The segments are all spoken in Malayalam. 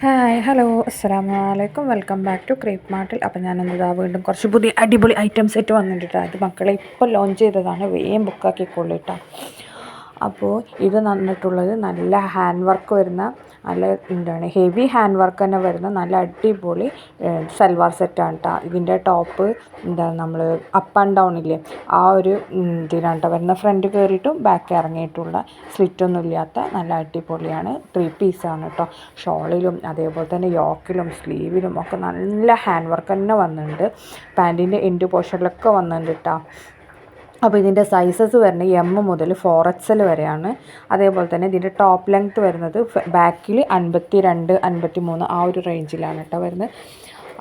ഹായ് ഹലോ അസ്സലാമു അലൈക്കും വെൽക്കം ബാക്ക് ടു ക്രീപ്പ് മാർട്ടിൽ അപ്പോൾ ഞാൻ ഇതാ വീണ്ടും കുറച്ച് പുതിയ അടിപൊളി ഐറ്റംസ് ആയിട്ട് വന്നിട്ടുണ്ട് അത് മക്കളെ ഇപ്പോൾ ലോഞ്ച് ചെയ്തതാണ്. വേഗം ബുക്കാക്കിക്കോളൂ കേട്ടോ അപ്പോൾ ഇത് വന്നിട്ടുള്ളത് നല്ല ഹാൻഡ് വർക്ക് വരുന്ന നല്ല എന്താണ് ഹെവി ഹാൻഡ് വർക്ക് തന്നെ വരുന്ന നല്ല അടിപൊളി സൽവാർ സെറ്റാണ് കേട്ടോ ഇതിന്റെ ടോപ്പ് എന്താണ് നമ്മൾ അപ്പ് ആൻഡ് ഡൗൺ ഇല്ലേ? ആ ഒരു ഇതിനാണ് കേട്ടോ വരുന്ന. ഫ്രണ്ട് കയറിയിട്ടും ബാക്ക് ഇറങ്ങിയിട്ടുള്ള സ്ലിറ്റൊന്നും ഇല്ലാത്ത നല്ല അടിപൊളിയാണ്. ത്രീ പീസാണ് കേട്ടോ ഷോളിലും അതേപോലെ തന്നെ യോക്കിലും സ്ലീവിലും ഒക്കെ നല്ല ഹാൻഡ് വർക്ക് തന്നെ വന്നിട്ടുണ്ട് പാന്റിന്റെ എൻഡ് പോർഷനിലൊക്കെ വന്നിട്ടുണ്ട് കേട്ടോ അപ്പോൾ ഇതിന്റെ സൈസസ് വരുന്നത് എം മുതൽ ഫോർ എക്സ് എൽ വരെയാണ്. അതേപോലെ തന്നെ ഇതിന്റെ ടോപ്പ് ലെങ്ത് വരുന്നത് ബാക്കിൽ അൻപത്തി രണ്ട് അൻപത്തി മൂന്ന് ആ ഒരു റേഞ്ചിലാണ് കേട്ടോ വരുന്നത്.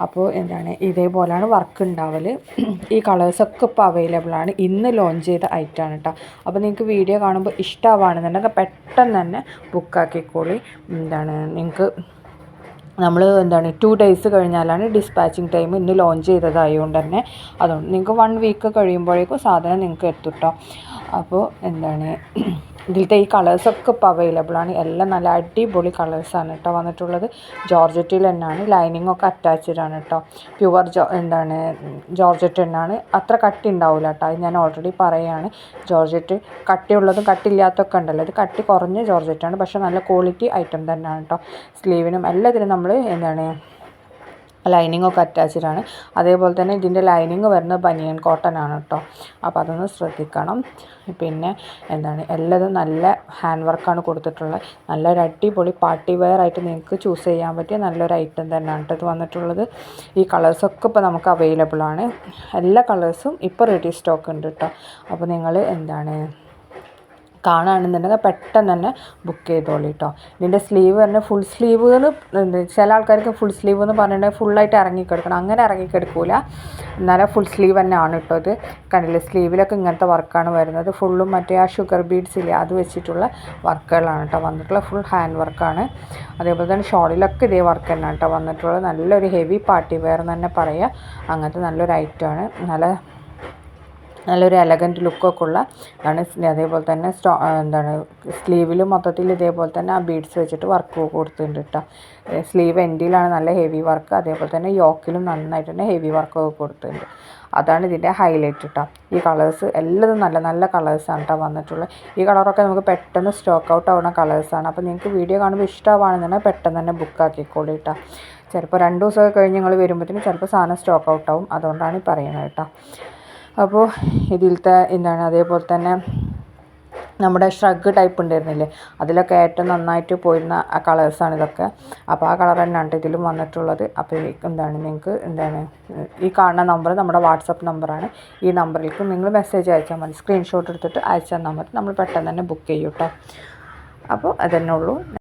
അപ്പോൾ എന്താണ്? ഇതേപോലെയാണ് വർക്ക് ഉണ്ടാവൽ ഈ കളേഴ്സൊക്കെ ഇപ്പോൾ അവൈലബിൾ ആണ്. ഇന്ന് ലോഞ്ച് ചെയ്ത ഐറ്റമാണ് കേട്ടോ അപ്പോൾ നിങ്ങൾക്ക് വീഡിയോ കാണുമ്പോൾ ഇഷ്ടമാവുകയാണെന്നുണ്ടെങ്കിൽ പെട്ടെന്ന് തന്നെ ബുക്കാക്കിക്കോളി എന്താണ്? നിങ്ങൾക്ക് നമ്മൾ എന്താണ് ടു ഡേയ്സ് കഴിഞ്ഞാലാണ് ഡിസ്പാച്ചിങ് ടൈം ഇന്ന് ലോഞ്ച് ചെയ്തതായതുകൊണ്ട് തന്നെ. അതുകൊണ്ട് നിങ്ങൾക്ക് വൺ വീക്ക് കഴിയുമ്പോഴേക്കും സാധനം നിങ്ങൾക്ക് എത്തും കേട്ടോ അപ്പോൾ എന്താണ് ഇതിലത്തെ ഈ കളേഴ്സൊക്കെ ഇപ്പോൾ അവൈലബിൾ ആണ്. എല്ലാം നല്ല അടിപൊളി കളേഴ്സാണ് കേട്ടോ വന്നിട്ടുള്ളത്. ജോർജറ്റിൽ തന്നെയാണ്. ലൈനിങ് ഒക്കെ അറ്റാച്ച്ഡ് ആണ് കേട്ടോ പ്യുവർ ജോ എന്താണ് ജോർജറ്റ് തന്നെയാണ്. അത്ര കട്ടി ഉണ്ടാവില്ല കേട്ടോ അത് ഞാൻ ഓൾറെഡി പറയുകയാണ് ജോർജറ്റ് കട്ടിയുള്ളതും കട്ടില്ലാത്തതൊക്കെ ഉണ്ടല്ലോ. ഇത് കട്ടി കുറഞ്ഞ ജോർജറ്റാണ്. പക്ഷേ നല്ല ക്വാളിറ്റി ഐറ്റം തന്നെയാണ് കേട്ടോ സ്ലീവിനും എല്ലാത്തിനും നമ്മൾ എന്താണ് ലൈനിങ് ഒക്കെ അറ്റാച്ച്ഡ് ആണ്. അതേപോലെ തന്നെ ഇതിന്റെ ലൈനിങ് വരുന്നത് ബനിയൻ കോട്ടൺ ആണ് കേട്ടോ അപ്പോൾ അതൊന്ന് ശ്രദ്ധിക്കണം. പിന്നെ എന്താണ് എല്ലാതും നല്ല ഹാൻഡ് വർക്കാണ് കൊടുത്തിട്ടുള്ളത്. നല്ലൊരു അടിപൊളി പാർട്ടി വെയർ ആയിട്ട് നിങ്ങൾക്ക് ചൂസ് ചെയ്യാൻ പറ്റിയ നല്ലൊരു ഐറ്റം തന്നെയാണ് ഇത് വന്നിട്ടുള്ളത്. ഈ കളേഴ്സൊക്കെ ഇപ്പോൾ നമുക്ക് അവൈലബിൾ ആണ്. എല്ലാ കളേഴ്സും ഇപ്പോൾ റെഡി സ്റ്റോക്ക് ഉണ്ട് കേട്ടോ അപ്പോൾ നിങ്ങൾ എന്താണ് കാണുകയാണെന്നുണ്ടെങ്കിൽ പെട്ടെന്ന് തന്നെ ബുക്ക് ചെയ്തോളൂ കേട്ടോ ഇതിന്റെ സ്ലീവ് തന്നെ ഫുൾ സ്ലീവ് എന്ന് ചില ആൾക്കാർക്ക് ഫുൾ സ്ലീവ് എന്ന് പറഞ്ഞിട്ടുണ്ടെങ്കിൽ ഫുള്ളായിട്ട് ഇറങ്ങിക്കെടുക്കണം. അങ്ങനെ ഇറങ്ങിക്കെടുക്കൂല. എന്നാലും ഫുൾ സ്ലീവ് തന്നെ ആണ് കേട്ടോ ഇത്. കണ്ടില്ലേ? സ്ലീവിലൊക്കെ ഇങ്ങനത്തെ വർക്കാണ് വരുന്നത്. ഫുള്ളും മറ്റേ ആ ഷുഗർ ബീഡ്സ് ഇല്ലേ? അത് വെച്ചിട്ടുള്ള വർക്കുകളാണ് കേട്ടോ വന്നിട്ടുള്ള ഫുൾ ഹാൻഡ് വർക്കാണ് അതേപോലെ തന്നെ ഷോളിലൊക്കെ ഇതേ വർക്ക് തന്നെയാണ് കേട്ടോ വന്നിട്ടുള്ളത്. നല്ലൊരു ഹെവി പാർട്ടി വെയർ എന്ന് തന്നെ പറയുക അങ്ങനത്തെ നല്ലൊരു ഐറ്റമാണ് നല്ല നല്ലൊരു എലഗന്റ് ലുക്കൊക്കെ ഉള്ള ആണ് അതേപോലെ തന്നെ സ്റ്റോ എന്താണ് സ്ലീവിൽ മൊത്തത്തിൽ ഇതേപോലെ തന്നെ ആ ബീഡ്സ് വെച്ചിട്ട് വർക്ക് കൊടുത്തിട്ടുണ്ട് കേട്ടോ സ്ലീവ് എൻഡിലാണ് നല്ല ഹെവി വർക്ക് അതേപോലെ തന്നെ യോക്കിലും നന്നായിട്ട് തന്നെ ഹെവി വർക്കൊക്കെ കൊടുത്തിട്ടുണ്ട്. അതാണ് ഇതിന്റെ ഹൈലൈറ്റ് കേട്ടോ ഈ കളേഴ്സ് എല്ലാതും നല്ല നല്ല കളേഴ്സാണ് കേട്ടോ വന്നിട്ടുള്ളത്. ഈ കളറൊക്കെ നമുക്ക് പെട്ടെന്ന് സ്റ്റോക്ക് ഔട്ട് ആവുന്ന കളേഴ്സാണ് അപ്പോൾ നിങ്ങൾക്ക് വീഡിയോ കാണുമ്പോൾ ഇഷ്ടമാണെന്നുണ്ടെങ്കിൽ പെട്ടെന്ന് തന്നെ ബുക്ക് ആക്കിക്കോളൂ കേട്ടോ ചിലപ്പോൾ രണ്ട് ദിവസമൊക്കെ കഴിഞ്ഞ് നിങ്ങൾ വരുമ്പോഴത്തേനും ചിലപ്പോൾ സാധനം സ്റ്റോക്ക് ഔട്ട് ആവും. അതുകൊണ്ടാണ് ഈ പറയുന്നത് കേട്ടോ അപ്പോൾ ഇതിലത്തെ എന്താണ് അതേപോലെ തന്നെ നമ്മുടെ ഷ്രഗ് ടൈപ്പ് ഉണ്ടായിരുന്നില്ലേ അതിലൊക്കെ ഏറ്റവും നന്നായിട്ട് പോയിരുന്ന ആ കളേഴ്സാണ് ഇതൊക്കെ. അപ്പോൾ ആ കളർ തന്നെയാണ് ഇതിലും വന്നിട്ടുള്ളത്. അപ്പോൾ എന്താണ് നിങ്ങൾക്ക് എന്താണ് ഈ കാണുന്ന നമ്പർ നമ്മുടെ വാട്സപ്പ് നമ്പറാണ് ഈ നമ്പറിലേക്ക് നിങ്ങൾ മെസ്സേജ് അയച്ചാൽ മതി. സ്ക്രീൻഷോട്ട് എടുത്തിട്ട് അയച്ചാൽ നമ്പർ നമ്മൾ പെട്ടെന്ന് തന്നെ ബുക്ക് ചെയ്യൂട്ടോ. അപ്പോൾ അതന്നെ ഉള്ളൂ.